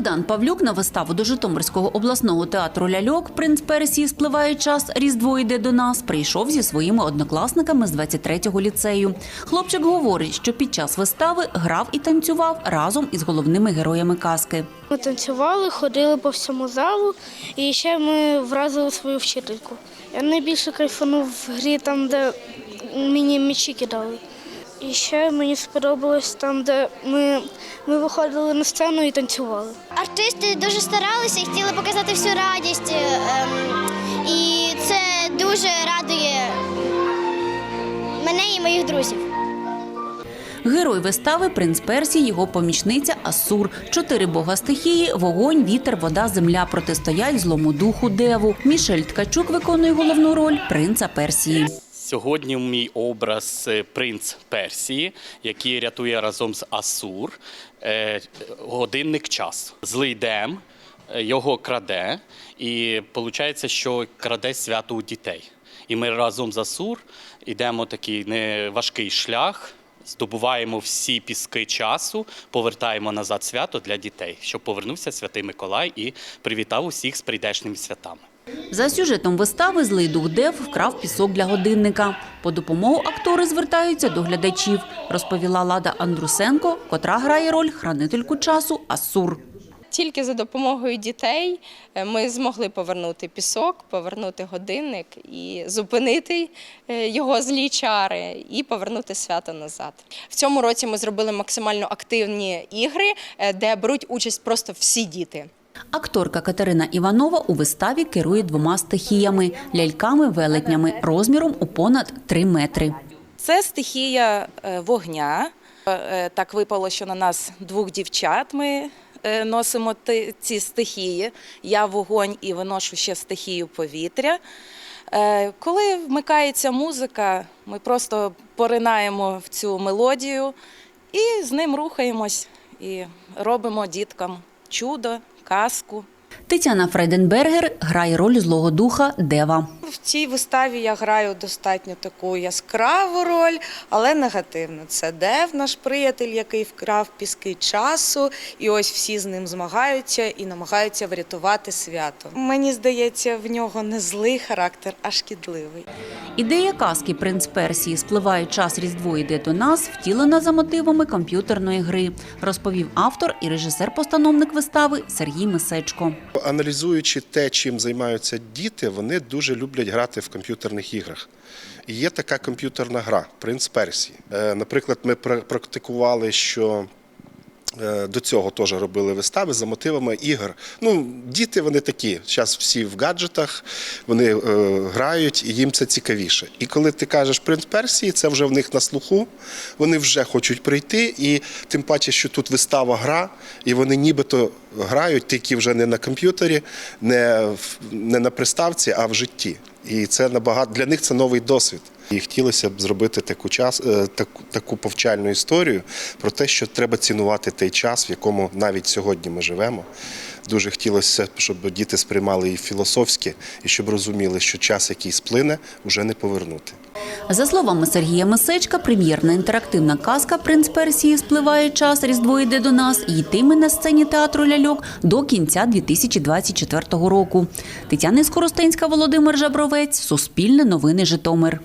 Павлюк на виставу до Житомирського обласного театру ляльок Принц Персії спливає час. Різдво йде до нас. Прийшов зі своїми однокласниками з 23-го ліцею. Хлопчик говорить, що під час вистави грав і танцював разом із головними героями казки. Ми танцювали, ходили по всьому залу, і ще ми вразили свою вчительку. Я найбільше кайфанув в грі там, де мені м'ячі кидали. І ще мені сподобалось там, де ми, ми виходили на сцену і танцювали. Артисти дуже старалися і хотіли показати всю радість. ем, І це дуже радує мене і моїх друзів. Герой вистави принц Персії, його помічниця Асур. Чотири бога стихії: вогонь, вітер, вода, земля протистоять злому духу деву. Мішель Ткачук виконує головну роль принца Персії. Сьогодні мій образ е, принц Персії, який рятує разом з Асур е, годинник часу. Злий Дем е, його краде, і виходить, що краде свято у дітей. І ми разом з Асур йдемо такий неважкий шлях. Здобуваємо всі піски часу, повертаємо назад свято для дітей, щоб повернувся святий Миколай і привітав усіх з прийдешніми святами. За сюжетом вистави злий дух Дев вкрав пісок для годинника. По допомогу актори звертаються до глядачів, розповіла Лада Андрусенко, котра грає роль хранительку часу Асур. Тільки за допомогою дітей е, ми змогли повернути пісок, повернути годинник і зупинити е, його злі чари і повернути свято назад. В цьому році ми зробили максимально активні ігри, е, де беруть участь просто всі діти. Акторка Катерина Іванова у виставі керує двома стихіями ляльками-велетнями розміром у понад 3 метри. Це стихія е, вогня. Е, Так випало, що на нас двох дівчат ми е, носимо ці стихії. Я вогонь і виношу ще стихію повітря. Е, Коли вмикається музика, ми просто поринаємо в цю мелодію і з ним рухаємось і робимо діткам чудо, казку. Тетяна Фрейденбергер грає роль злого духа Дева. В цій виставі я граю достатньо таку яскраву роль, але негативну. Це Дев, наш приятель, який вкрав піски часу, і ось всі з ним змагаються і намагаються врятувати свято. Мені здається, в нього не злий характер, а шкідливий. Ідея казки Принц Персії спливає час Різдво йде до нас, втілена за мотивами комп'ютерної гри, розповів автор і режисер-постановник вистави Сергій Мисечко. Аналізуючи те, чим займаються діти, вони дуже люблять грати в комп'ютерних іграх. І є така комп'ютерна гра Принц Персії. Е, Наприклад, ми практикували, що е, до цього теж робили вистави за мотивами ігор. Ну, діти вони такі. Зараз всі в гаджетах, вони е, грають, і їм це цікавіше. І коли ти кажеш принц Персії, це вже в них на слуху. Вони вже хочуть прийти, і тим паче, що тут вистава гра, і вони нібито грають, тільки вже не на комп'ютері, не, в- не на приставці, а в житті. І це набагато для них це новий досвід. І хотілося б зробити таку час, е, таку, таку повчальну історію про те, що треба цінувати той час, в якому навіть сьогодні ми живемо. Дуже хотілося, щоб діти сприймали її філософськи і щоб розуміли, що час, який сплине, вже не повернути. За словами Сергія Мисечка, прем'єрна інтерактивна казка Принц Персії спливає час Різдво йде до нас йтиме на сцені театру ляльок до кінця 2024 року. Тетяна Скоростенська, Володимир Жабровець, Суспільне новини Житомир.